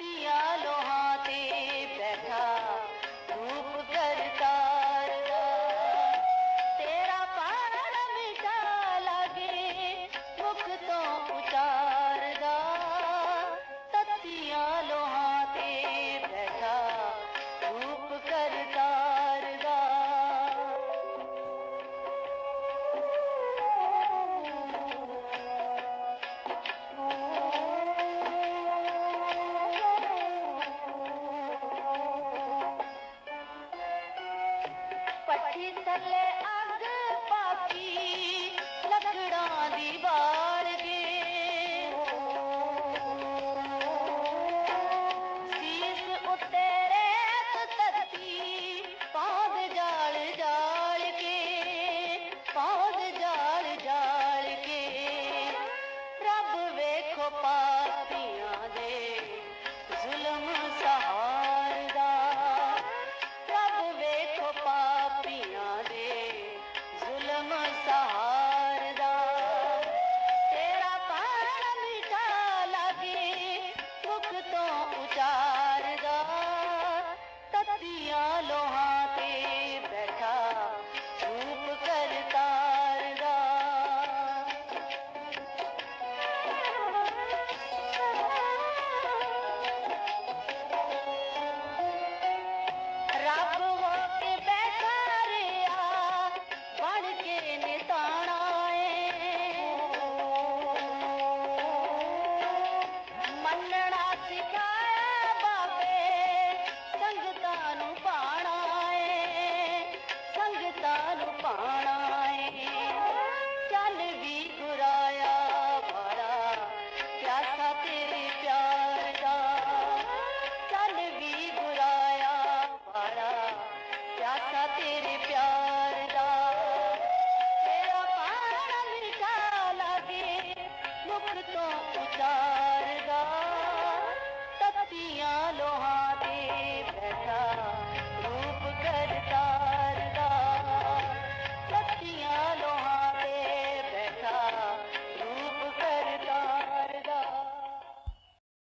হারিয়ালো ਇਹ ਥੱਲੇ ਅੱਗ ਪਾਕੀ ਲੱਕੜਾਂ ਦੀ ਬਾੜ ਕੇ। ਸੀਸ ਉੱਤੇ ਰੇਤ ਤੱਤੀ ਪਾਦ ਜਾਲ ਜਾਲ ਕੇ ਪਾਦ ਜਾਲ ਜਾਲ ਕੇ। ਰੱਬ ਵੇਖੋ ਪਾਪੀ ਮੰਨਣਾ ਸਿਖਾ ਬਾਬੇ, ਸੰਗਤਾਂ ਨੂੰ ਪਾਣਾ ਏ, ਸੰਗਤਾਂ ਨੂੰ ਪਾਣਾ ਏ। ਚੱਲ ਵੀ ਗੁਰਾਇਆ ਭਰਾ ਪਿਆਸਾ ਤੇਰੇ ਪਿਆਰ ਦਾ। ਚੱਲ ਵੀ ਗੁਰਾਇਆ ਭਰਾ ਪਿਆਸਾ ਤੇਰੇ ਪਿਆਰ